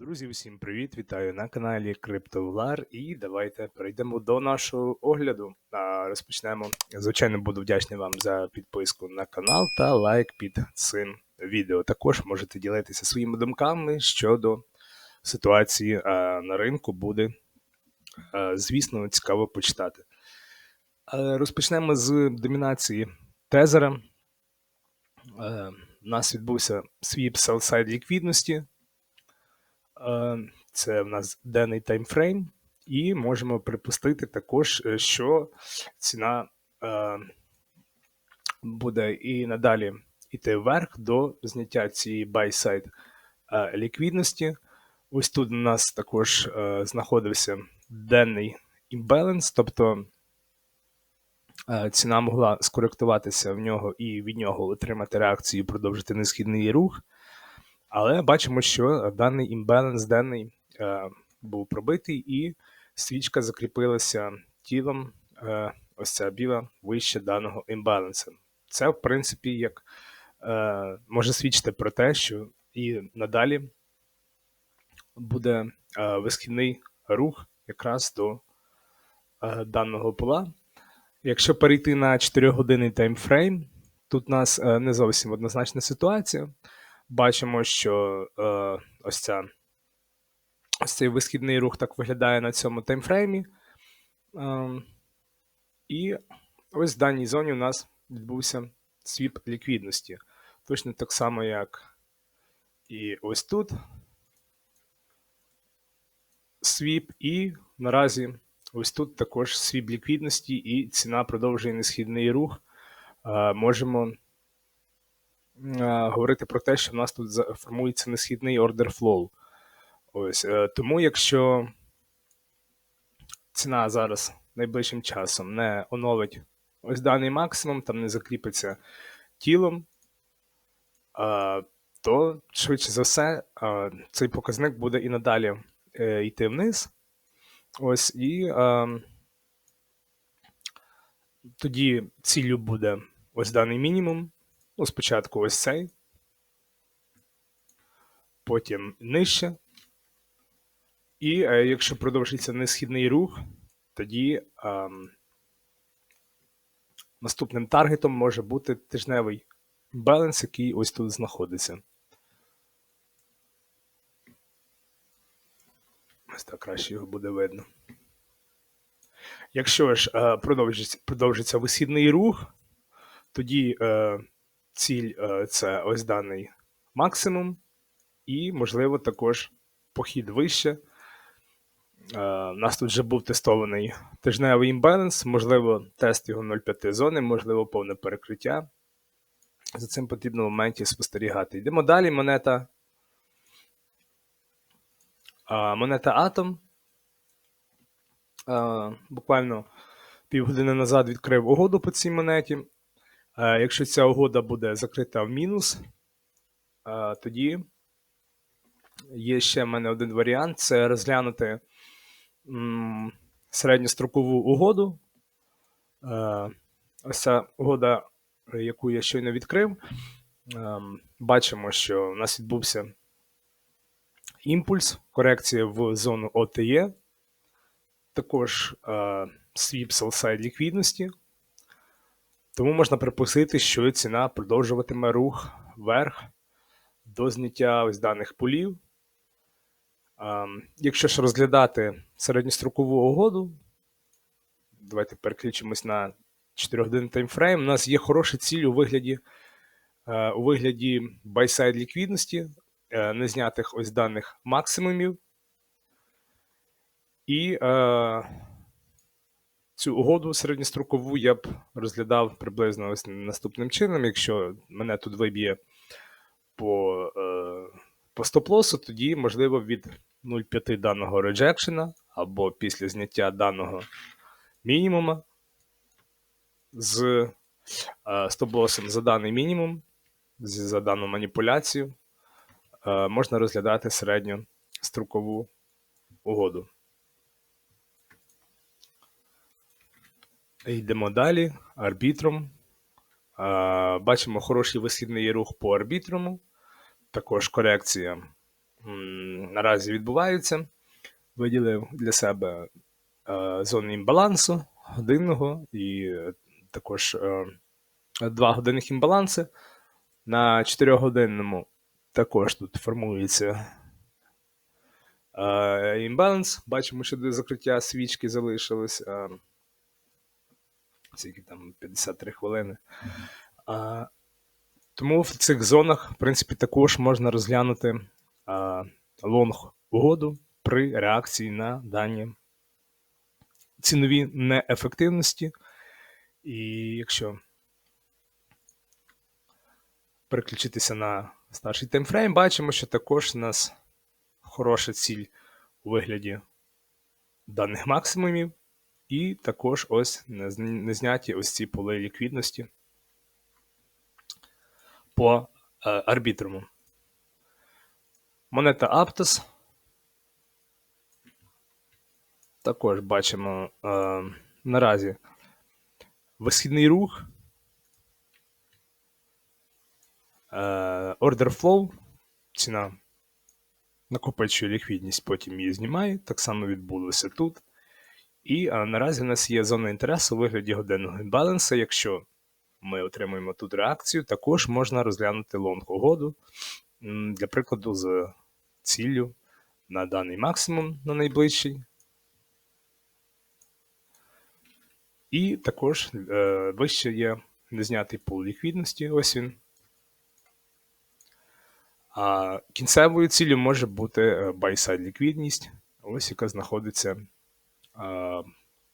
Друзі, усім привіт! Вітаю на каналі CryptoVlar і давайте перейдемо до нашого огляду. Розпочнемо. Звичайно, буду вдячний вам за підписку на канал та лайк під цим відео. Також можете ділитися своїми думками щодо ситуації на ринку. Буде, звісно, цікаво почитати. Розпочнемо з домінації тезера. У нас відбувся свіп sell-side ліквідності. Е, Це в нас денний таймфрейм, і можемо припустити також, е, що ціна е, буде і надалі йти вверх до зняття цієї е, ліквідності. Ось тут у нас також знаходився денний імбаланс, тобто ціна могла скоректуватися в нього і від нього отримати реакцію і продовжити несхідний рух. Але бачимо, що даний імбаланс денний е, був пробитий, і свічка закріпилася тілом, е, ось ця біла вище даного імбалансу. Це, в принципі, як е, може свідчити про те, що і надалі буде висхідний рух якраз до даного пола. Якщо перейти на 4-годинний таймфрейм, тут у нас не зовсім однозначна ситуація бачимо, що е, ось ця ось цей висхідний рух так виглядає на цьому таймфреймі. Е, і ось в даній зоні у нас відбувся свіп ліквідності. Точно так само, як і ось тут. Свіп, і наразі ось тут також свіп ліквідності, і ціна продовжує несхідний рух. Е, можемо говорити про те, що в нас тут формується несхідний ордер флоу. Ось е, тому, якщо ціна зараз найближчим часом не оновить ось даний максимум, там не закріпиться тілом, то швидше за все цей показник буде і надалі е, йти вниз. Ось і тоді ціллю буде ось даний мінімум. Ну, спочатку ось цей, потім нижче. І е, якщо продовжиться несхідний рух, тоді е, наступним таргетом може бути тижневий баланс, який ось тут знаходиться. Ось так краще його буде видно. Якщо ж е, продовжиться, продовжиться висхідний рух, тоді е, ціль е, це ось даний максимум, і, можливо, також похід вище. Е, у нас тут вже був тестований тижневий імбаланс, можливо, тест його 0,5 зони, можливо, повне перекриття. За цим потрібно в моменті спостерігати. Йдемо далі. Монета. Монета Атом. Буквально півгодини назад відкрив угоду по цій монеті. Е, якщо ця угода буде закрита в мінус, е, тоді є ще в мене один варіант це розглянути середньострокову угоду. Е, ось ця угода, яку я щойно відкрив. Бачимо, що у нас відбувся імпульс, корекція в зону ОТЄ, також свіп селсайд ліквідності. Тому можна припустити, що ціна продовжуватиме рух вверх до зняття ось даних полів. Якщо ж розглядати середньострокову угоду, давайте переключимось на 4 годинний таймфрейм. У нас є хороша ціль у вигляді е, у вигляді buy-side ліквідності, е, незнятих ось даних максимумів. І е, Цю угоду середньострокову я б розглядав приблизно ось наступним чином. Якщо мене тут виб'є по е, по стоп-лосу, тоді, можливо, від 0,5 даного реджекшена або після зняття даного мінімума з е, стоп-лосом за даний мінімум, за дану маніпуляцію, е, можна розглядати середньострокову угоду. Йдемо далі. Арбітром. Бачимо хороший висхідний рух по арбітруму. Також корекція наразі відбуваються. Виділив для себе зони імбалансу годинного і також два годинних імбаланси. На 4-годинному також тут формується імбаланс. Бачимо, що до закриття свічки залишилось. Скільки там 53 хвилини. А, тому в цих зонах, в принципі, також можна розглянути а, лонг угоду при реакції на дані цінові неефективності. І якщо переключитися на старший таймфрейм, бачимо, що також у нас хороша ціль у вигляді даних максимумів, і також ось не зняті ось ці поли ліквідності по е, арбітруму. Монета Aptos. Також бачимо е, наразі висхідний рух. Е, order flow, ціна накопичує ліквідність, потім її знімає. Так само відбулося тут. І а, наразі в нас є зона інтересу у вигляді годинного імбаланса. Якщо ми отримуємо тут реакцію, також можна розглянути лонг угоду, для прикладу, з ціллю на даний максимум на найближчий. І також е, вище є незнятий пул ліквідності. Ось він. А кінцевою ціллю може бути е, buy-side ліквідність, ось яка знаходиться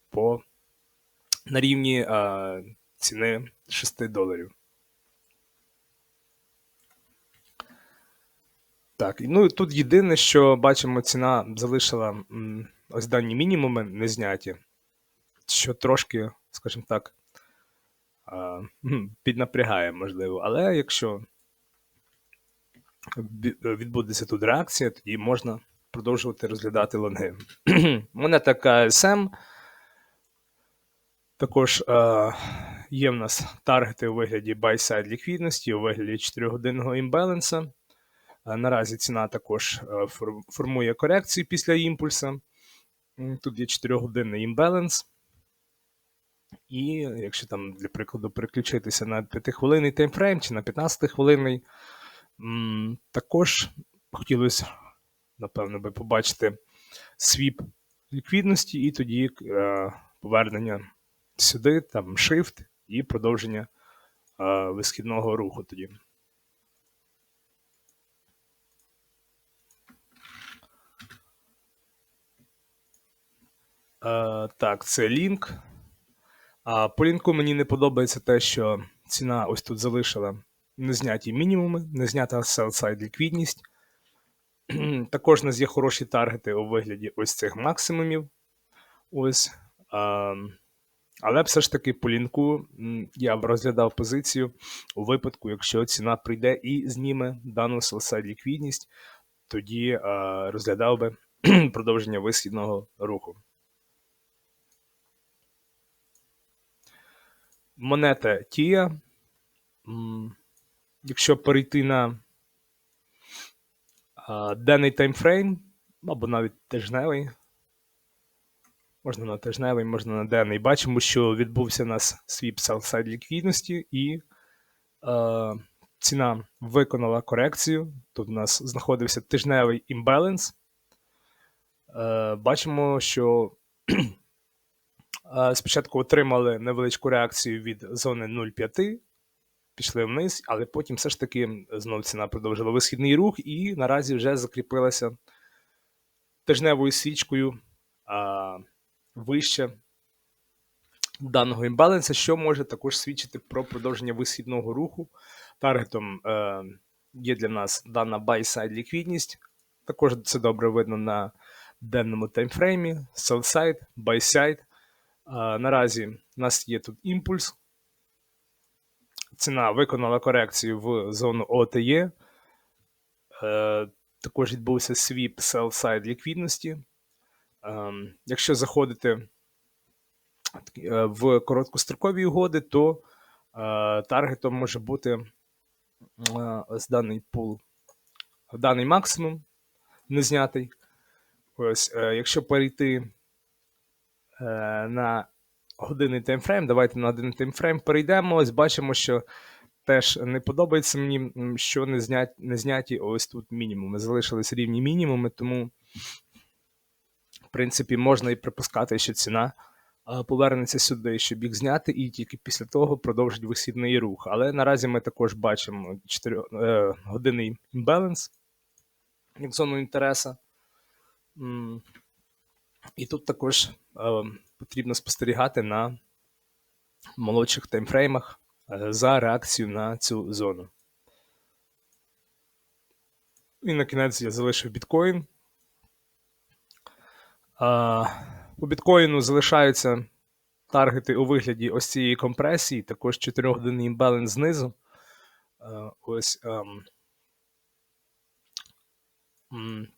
по на рівні а, ціни 6 доларів. Так, ну і тут єдине, що бачимо, ціна залишила ось дані мінімуми не зняті, що трошки, скажімо так, а, піднапрягає, можливо. Але якщо відбудеться тут реакція, тоді можна продовжувати розглядати лонги. Монета KSM. Також е, є в нас таргети у вигляді buy-side ліквідності, у вигляді 4-годинного імбаланса. Е, Наразі ціна також е, формує корекцію після імпульса. Тут є 4-годинний імбаланс. І якщо там, для прикладу, переключитися на 5-хвилинний таймфрейм чи на 15-хвилинний, м, також хотілося, напевно, би побачити свіп ліквідності, і тоді е, повернення сюди, там shift і продовження е, висхідного руху тоді. Е, так, це лінк. А по лінку мені не подобається те, що ціна ось тут залишила незняті мінімуми, не знята sell-side ліквідність. Також у нас є хороші таргети у вигляді ось цих максимумів. Ось. А, але все ж таки по лінку я б розглядав позицію у випадку, якщо ціна прийде і зніме дану sell-side ліквідність, тоді а, розглядав би продовження висхідного руху. Монета. М, Якщо перейти на денний таймфрейм, або навіть тижневий, можна на тижневий, можна на денний, бачимо, що відбувся у нас свіп sell-side ліквідності, і е, ціна виконала корекцію. Тут у нас знаходився тижневий імбаланс. Е, бачимо, що е, спочатку отримали невеличку реакцію від зони 0,5, пішли вниз, але потім все ж таки знов ціна продовжила висхідний рух і наразі вже закріпилася тижневою свічкою а, вище даного імбаланса, що може також свідчити про продовження висхідного руху. Таргетом е, є для нас дана buy-side ліквідність. Також це добре видно на денному таймфреймі, sell-side, buy-side. А, наразі у нас є тут імпульс. Ціна виконала корекцію в зону OTE. Е, також відбувся свіп sell-side ліквідності. Ем, якщо заходити е, в короткострокові угоди, то е, таргетом може бути е, ось даний пул, даний максимум. не знятий. Ось, якщо перейти на годинний таймфрейм, давайте на один таймфрейм перейдемо. Ось бачимо, що теж не подобається мені, що не, знять, не зняті ось тут мінімуми. Залишились рівні мінімуми, тому, в принципі, можна і припускати, що ціна повернеться сюди, щоб їх зняти, і тільки після того продовжить висідний рух. Але наразі ми також бачимо 4, е, годинний імбаланс як зону інтереса. І тут також потрібно спостерігати на молодших таймфреймах е, за реакцію на цю зону. І на кінець я залишив біткоін. По біткоїну залишаються таргети у вигляді ось цієї компресії, також 4-годинний імбаланс знизу. Е, Ось ем,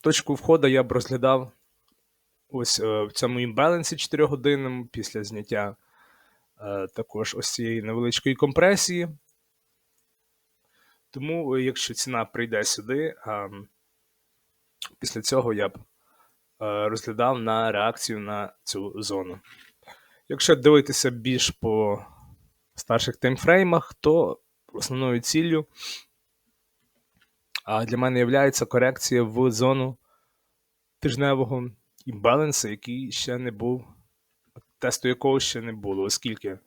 точку входу я б розглядав ось е, в цьому імбалансі 4 годинному після зняття е, також ось цієї невеличкої компресії. Тому, е, якщо ціна прийде сюди, після цього я б розглядав на реакцію на цю зону. Якщо дивитися більш по старших таймфреймах, то основною ціллю для мене є корекція в зону тижневого імбалансу, який ще не був, тесту якого ще не було, оскільки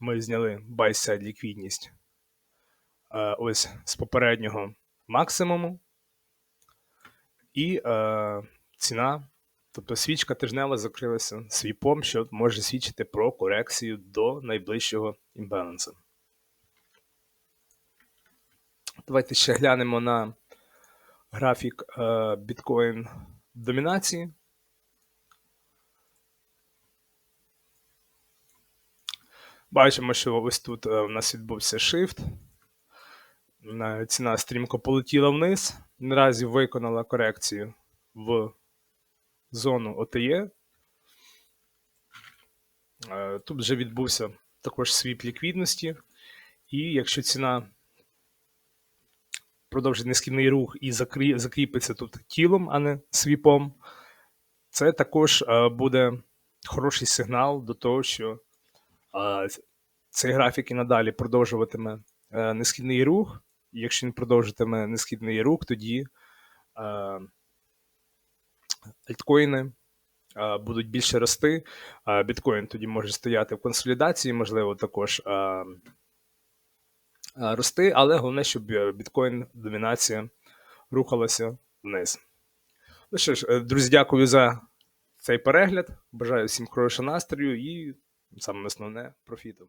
ми зняли buy-side ліквідність е, ось з попереднього максимуму, і е, ціна, тобто свічка тижнева закрилася свіпом, що може свідчити про корекцію до найближчого імбалансу. Давайте ще глянемо на графік е, біткоін домінації. Бачимо, що ось тут е, у нас відбувся shift. Е, Ціна стрімко полетіла вниз. Наразі виконала корекцію в зону ОТЄ. Е, Тут вже відбувся також свіп ліквідності. І якщо ціна продовжить нескільний рух і закріпиться тут тілом, а не свіпом, це також е, буде хороший сигнал до того, що е, цей графік і надалі продовжуватиме е, несхідний рух. І якщо він продовжитиме несхідний рух, тоді е, альткоїни е, будуть більше рости. Біткоін тоді може стояти в консолідації, можливо, також рости, але головне, щоб біткоін домінація рухалася вниз. Ну що ж, друзі, дякую за цей перегляд. Бажаю всім хорошого настрою і саме основне профіту.